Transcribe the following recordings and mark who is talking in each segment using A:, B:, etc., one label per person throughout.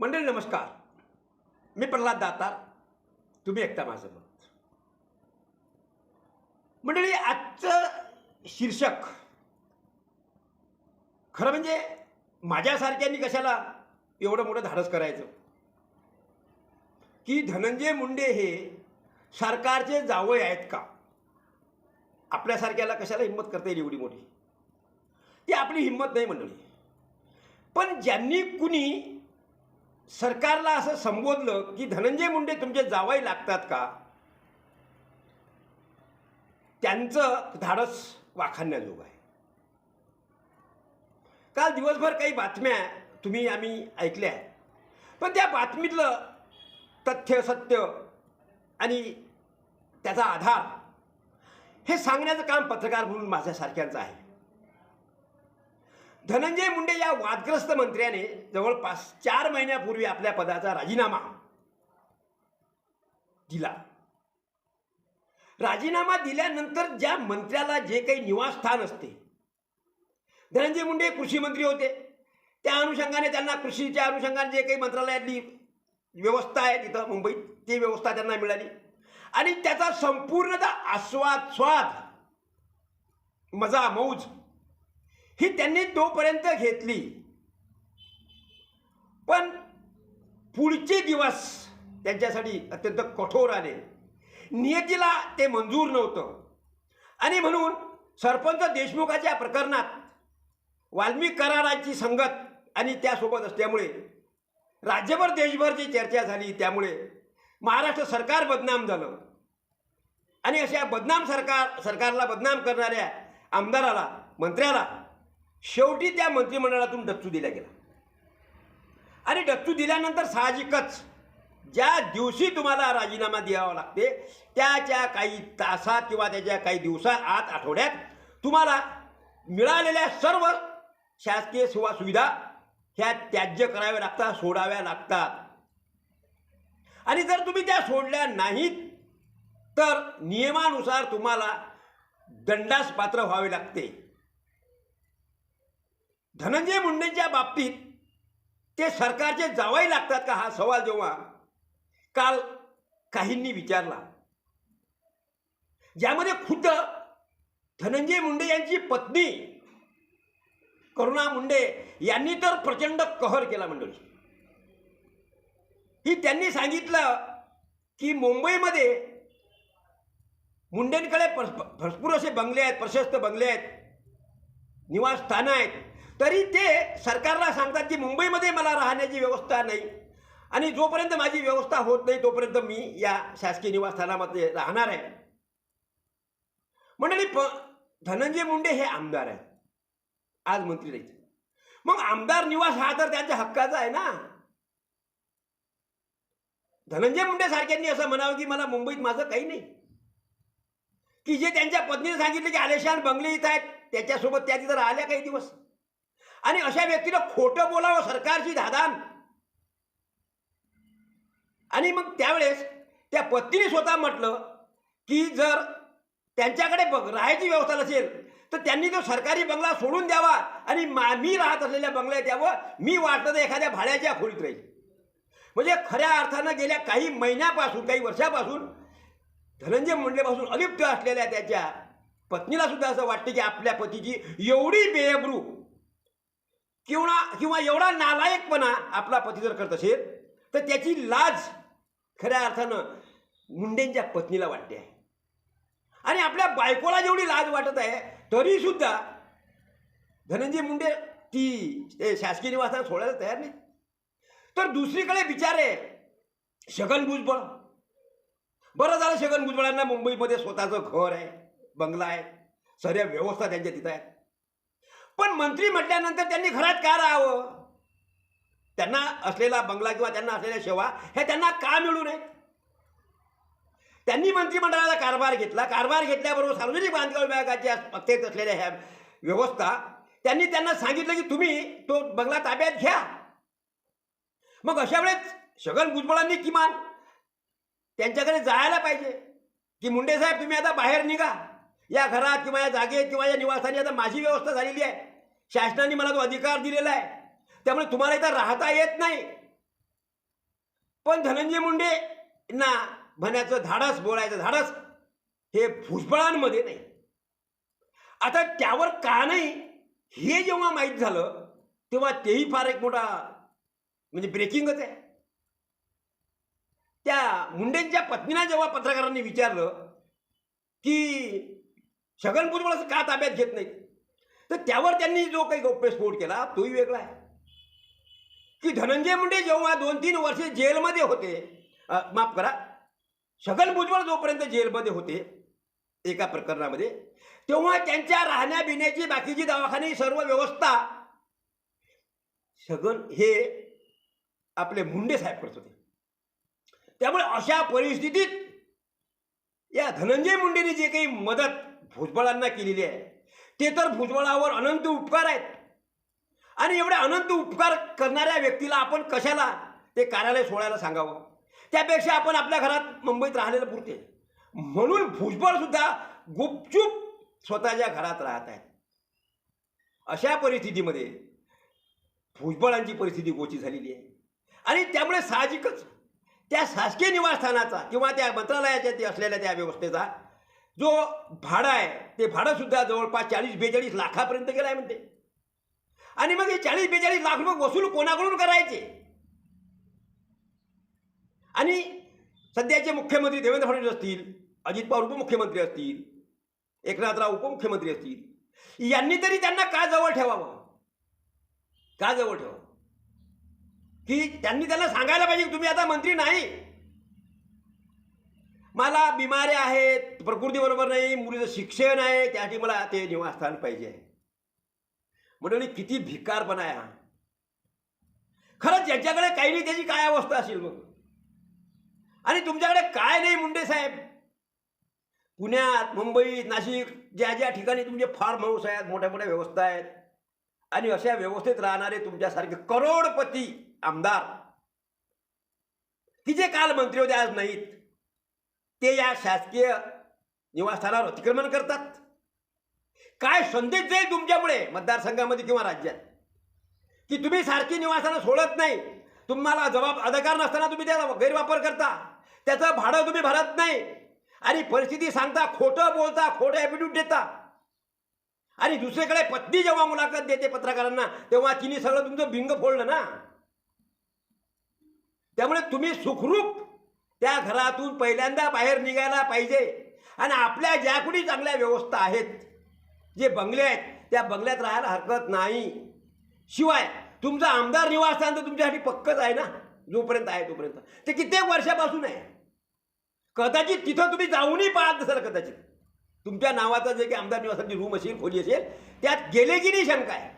A: मंडळी नमस्कार. मी प्रल्हाद दातार. तुम्ही ऐकता माझं मत. मंडळी आजचं शीर्षक खरं म्हणजे माझ्यासारख्यांनी कशाला एवढं मोठं धाडस करायचं? की धनंजय मुंडे हे सरकारचे जावय आहेत का? आपल्यासारख्याला कशाला हिंमत करता येईल एवढी मोठी? ती आपली हिंमत नाही मंडळी. पण ज्यांनी कुणी सरकारला असं संबोधलं की धनंजय मुंडे तुमचे जावाई लागतात का? त्यांचं धाडस वाखाणण्याजोग आहे. काल दिवसभर काही बातम्या तुम्ही आम्ही ऐकल्या पण त्या बातमीतलं तथ्य सत्य आणि त्याचा आधार हे सांगण्याचं काम पत्रकार म्हणून माझ्यासारख्यांचं आहे. धनंजय मुंडे या वादग्रस्त मंत्र्याने जवळपास चार महिन्यापूर्वी आपल्या पदाचा राजीनामा दिला. राजीनामा दिल्यानंतर ज्या मंत्र्याला जे काही निवासस्थान असते धनंजय मुंडे कृषी मंत्री होते. त्या अनुषंगाने त्यांना कृषीच्या अनुषंगाने जे काही मंत्रालयातली व्यवस्था आहे तिथं मुंबईत ती व्यवस्था त्यांना मिळाली. आणि त्याचा संपूर्णतः आस्वाद स्वाद मजा मौज ही त्यांनी तोपर्यंत घेतली. पण पुढचे दिवस त्यांच्यासाठी अत्यंत कठोर आले. नियतीला ते मंजूर नव्हतं. आणि म्हणून सरपंच देशमुखाच्या प्रकरणात वाल्मिक कराराची संगत आणि त्यासोबत असल्यामुळे राज्यभर देशभरची चर्चा झाली. त्यामुळे महाराष्ट्र सरकार बदनाम झालं. आणि अशा बदनाम सरकार सरकारला बदनाम करणाऱ्या आमदाराला मंत्र्याला शेवटी त्या मंत्रिमंडळातून डच्चू दिला गेला. आणि डच्चू दिल्यानंतर साहजिकच ज्या दिवशी तुम्हाला राजीनामा द्यावा लागते त्याच्या काही तासात किंवा त्याच्या काही दिवसा आत आठवड्यात तुम्हाला मिळालेल्या सर्व शासकीय सेवा सुविधा ह्या त्याज्य कराव्या लागतात सोडाव्या लागतात. आणि जर तुम्ही त्या सोडल्या नाहीत तर नियमानुसार तुम्हाला दंडास पात्र व्हावे लागते. धनंजय मुंडेंच्या बाबतीत ते सरकारचे जावाई लागतात का हा सवाल जेव्हा काल काहींनी विचारला. ज्यामध्ये खुद्द धनंजय मुंडे यांची पत्नी करुणा मुंडे यांनी तर प्रचंड कहर केला मंडळी. ही त्यांनी सांगितलं की मुंबईमध्ये मुंडेंकडे भरपूर असे बंगले आहेत प्रशस्त बंगले आहेत निवासस्थानं आहेत. तरी ते सरकारला सांगतात की मुंबईमध्ये मला राहण्याची व्यवस्था नाही. आणि जोपर्यंत माझी व्यवस्था होत नाही तोपर्यंत मी या शासकीय निवासस्थानामध्ये राहणार आहे. मंडळी प धनंजय मुंडे हे आमदार आहेत. आज मंत्री नाही मग आमदार निवास हा तर त्यांच्या हक्काचा आहे ना? धनंजय मुंडे सारख्यांनी असं म्हणावं की मला मुंबईत माझं काही नाही. की जे त्यांच्या पत्नीने सांगितलं की आलेशान बंगले इथं आहेत त्याच्यासोबत त्या तिथं राहिल्या काही दिवस. आणि अशा व्यक्तीला खोटं बोलावं सरकारची धादान. आणि मग त्यावेळेस त्या पत्नीने स्वतः म्हटलं की जर त्यांच्याकडे बघ राहायची व्यवस्था नसेल तर त्यांनी तो सरकारी बंगला सोडून द्यावा आणि मा मी राहत असलेल्या बंगल्यात यावं मी वाटतं तर एखाद्या भाड्याच्या खोलीत राहील. म्हणजे खऱ्या अर्थानं गेल्या काही महिन्यापासून काही वर्षापासून धनंजय मुंडेपासून अलिप्त असलेल्या त्याच्या पत्नीला सुद्धा असं वाटतं की आपल्या पतीची एवढी बेअब्रू किंवा किंवा एवढा नालायकपणा आपला पती जर करत असेल तर त्याची लाज खऱ्या अर्थानं मुंडेंच्या पत्नीला वाटते आहे. आणि आपल्या बायकोला जेवढी लाज वाटत आहे तरीसुद्धा धनंजय मुंडे ती शासकीय निवासात सोडायला तयार नाही. तर दुसरीकडे विचार आहे छगन भुजबळ. बरं झालं छगन भुजबळांना मुंबईमध्ये स्वतःचं घर आहे बंगला आहे सगळ्या व्यवस्था त्यांच्या तिथं आहे पण मंत्री म्हटल्यानंतर त्यांनी घरात का राहावं? त्यांना असलेला बंगला किंवा त्यांना असलेल्या सेवा हे त्यांना का मिळू नये? त्यांनी मंत्रिमंडळाचा कारभार घेतला. कारभार घेतल्याबरोबर सार्वजनिक बांधकाम विभागाच्या अखत्यारीत असलेल्या ह्या व्यवस्था त्यांनी त्यांना सांगितलं की तुम्ही तो बंगला ताब्यात घ्या. मग अशा वेळेस छगन भुजबळांनी किमान त्यांच्याकडे जायला पाहिजे. की मुंडे साहेब तुम्ही आता बाहेर निघा. या घरात किंवा या जागेत किंवा या निवासाने आता माझी व्यवस्था झालेली आहे. शासनाने मला तो अधिकार दिलेला आहे. त्यामुळे तुम्हाला इथं राहता येत नाही. पण धनंजय मुंडे ना म्हणायचं धाडस बोलायचं धाडस हे भुजबळांमध्ये नाही. आता त्यावर का नाही हे जेव्हा माहीत झालं तेव्हा तेही फार एक मोठा म्हणजे ब्रेकिंगच आहे. त्या मुंडेंच्या पत्नीला जेव्हा पत्रकारांनी विचारलं की छगन भुजबळ का ताब्यात घेत नाही? तर त्यावर त्यांनी जो काही गौप्यस्फोट केला तोही वेगळा आहे. की धनंजय मुंडे जेव्हा दोन तीन वर्षे जेलमध्ये होते माफ करा छगन भुजबळ जोपर्यंत जेलमध्ये होते एका प्रकरणामध्ये तेव्हा त्यांच्या राहण्या बिण्याची बाकीची दवाखाने सर्व व्यवस्था छगन हे आपले मुंडे साहेब करत होते. त्यामुळे अशा परिस्थितीत या धनंजय मुंडेने जे काही मदत भुजबळांना केलेली आहे. ते तर भुजबळावर अनंत उपकार आहेत. आणि एवढे अनंत उपकार करणाऱ्या व्यक्तीला आपण कशाला ते कार्यालय सोडायला सांगावं? त्यापेक्षा आपण आपल्या घरात मुंबईत राहिलेलं पुरते. म्हणून भुजबळसुद्धा गुपचूप स्वतःच्या घरात राहत आहेत. अशा परिस्थितीमध्ये भुजबळांची परिस्थिती गोची झालेली आहे. आणि त्यामुळे साहजिकच त्या शासकीय निवासस्थानाचा किंवा त्या मंत्रालयाच्या ते असलेल्या त्या व्यवस्थेचा जो भाडं आहे ते भाडंसुद्धा जवळपास चाळीस बेचाळीस लाखापर्यंत गेलं आहे म्हणते. आणि मग हे चाळीस बेचाळीस लाख रुपये वसूल कोणाकडून करायचे? आणि सध्याचे मुख्यमंत्री देवेंद्र फडणवीस असतील अजित पवार उपमुख्यमंत्री असतील एकनाथराव उपमुख्यमंत्री असतील यांनी तरी त्यांना का जवळ ठेवावं? का जवळ ठेवावं? की त्यांनी त्यांना सांगायला पाहिजे की तुम्ही आता मंत्री नाही मला बिमाऱ्या आहेत प्रकृती बरोबर नाही मुलीचं शिक्षण आहे त्यासाठी मला ते निवासस्थान पाहिजे. आहे मंडळी किती भिकारपणा आहे हा. खरंच ज्यांच्याकडे काही नाही त्याची काय अवस्था असेल मग आणि तुमच्याकडे काय नाही मुंडे साहेब. पुण्यात मुंबईत नाशिक ज्या ज्या ठिकाणी तुमचे फार्म हाऊस आहेत मोठ्या मोठ्या व्यवस्था आहेत. आणि अशा व्यवस्थेत राहणारे तुमच्यासारखे करोडपती आमदार. की जे काल मंत्री होते आज नाहीत. ते या शासकीय निवासस्थानावर अतिक्रमण करतात. काय संदेश जाईल तुमच्यामुळे मतदारसंघामध्ये किंवा राज्यात? की तुम्ही सारखी निवासस्थानं सोडत नाही. तुम्हाला जबाब अधिकार नसताना तुम्ही त्याचा गैरवापर करता. त्याचं भाडं तुम्ही भरत नाही. आणि परिस्थिती सांगता खोटं बोलता खोटं ॲपिट्यूड देता. आणि दुसरीकडे पत्नी जेव्हा मुलाखत देते पत्रकारांना तेव्हा तिने सगळं तुमचं भिंग फोडलं ना. त्यामुळे तुम्ही सुखरूप त्या घरातून पहिल्यांदा बाहेर निघायला पाहिजे. आणि आपल्या ज्या कुणी चांगल्या व्यवस्था आहेत जे बंगले आहेत त्या बंगल्यात राहायला हरकत नाही. शिवाय तुमचं आमदार निवासस्थान तर तुमच्यासाठी पक्कच आहे ना जोपर्यंत आहे तोपर्यंत. ते कित्येक वर्षापासून आहे. कदाचित तिथं तुम्ही जाऊनही पाहत नसाल कदाचित. तुमच्या नावाचं जे काही आमदार निवासाची रूम असेल खोली असेल त्यात गेले की नाही शंका आहे.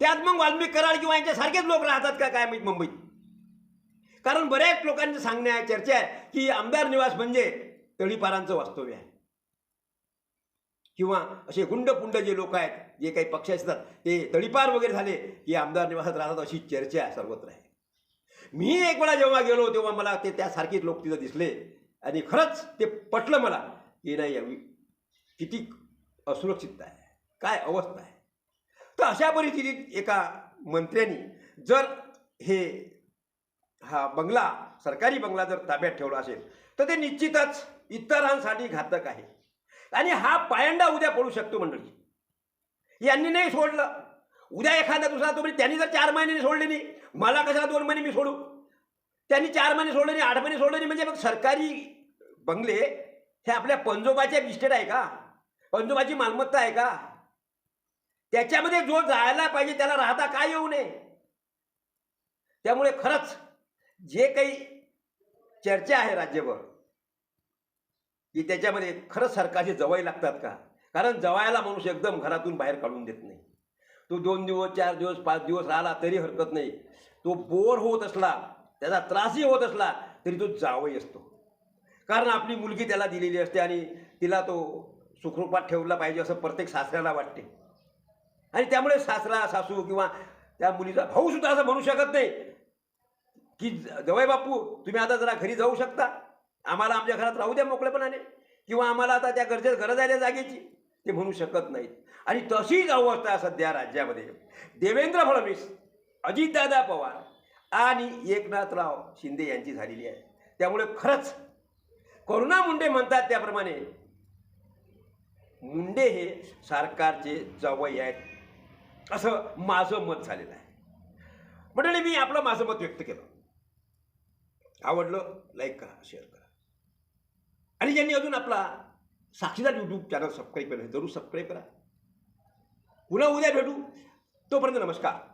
A: त्यात मग वाल्मिक कराड किंवा यांच्यासारखेच लोक राहतात का काय माहीत मुंबईत? कारण बऱ्याच लोकांचं सांगणे आहे चर्चा आहे की आमदार निवास म्हणजे तळीपारांचं वास्तव्य आहे. किंवा असे गुंडपुंड जे लोक आहेत जे काही पक्ष असतात ते तळीपार वगैरे झाले की आमदार निवासात राहतात अशी चर्चा आहे सर्वत्र आहे. मी एक वेळा जेव्हा गेलो तेव्हा मला ते त्यासारखेच लोक तिथं दिसले. आणि खरंच ते पटलं मला की नाही यावी. किती असुरक्षितता आहे. काय अवस्था आहे. तर अशा परिस्थितीत एका मंत्र्यांनी जर हे हा बंगला सरकारी बंगला जर ताब्यात ठेवला असेल तर ते निश्चितच इतरांसाठी घातक आहे. आणि हा पायंडा उद्या पडू शकतो मंडळी. यांनी नाही सोडलं. उद्या एखादा दुसरा तो म्हणजे त्यांनी जर चार महिन्याने सोडले नाही मला कशाला दोन महिने मी सोडू? त्यांनी चार महिने सोडले नाही आठ महिने सोडले नाही म्हणजे मग सरकारी बंगले हे आपल्या पंजोबाच्या इस्टेट आहे का? पंजोबाची मालमत्ता आहे का? त्याच्यामध्ये जो जायला पाहिजे त्याला राहता का येऊ नये? त्यामुळे खरंच जे काही चर्चा आहे राज्यभर की त्याच्यामध्ये खरंच सरकारची जवाई लागतात का? कारण जवायला माणूस एकदम घरातून बाहेर काढून देत नाही. तो दोन दिवस चार दिवस पाच दिवस राहिला तरी हरकत नाही. तो बोर होत असला त्याचा त्रासही होत असला तरी तो जावई असतो. कारण आपली मुलगी त्याला दिलेली असते आणि तिला तो सुखरूपात ठेवला पाहिजे असं प्रत्येक सासऱ्याला वाटते. आणि त्यामुळे सासरा सासू किंवा त्या मुलीचा भाऊ सुद्धा असं म्हणू शकत नाही. की जवळ बापू तुम्ही आता जरा घरी जाऊ शकता. आम्हाला आमच्या घरात राहू द्या मोकळेपणाने. किंवा आम्हाला आता त्या गरजेत गरज आहे जागेची. ते म्हणू शकत नाहीत. आणि तशीच अवस्था सध्या राज्यामध्ये. देवेंद्र फडणवीस अजितदादा पवार आणि एकनाथराव शिंदे यांची झालेली आहे. त्यामुळे खरंच करुणा मुंडे म्हणतात त्याप्रमाणे मुंडे हे सरकारचे जवळ आहेत. असं माझं मत झालेलं आहे. मंडळी मी आपलं माझं मत व्यक्त केलं. आवडलं लाईक करा शेअर करा. आणि ज्यांनी अजून आपला साक्षीदार यूट्यूब चॅनल सबस्क्राईब केलं जरूर सबस्क्राईब करा. पुन्हा उद्या भेटू. तोपर्यंत नमस्कार.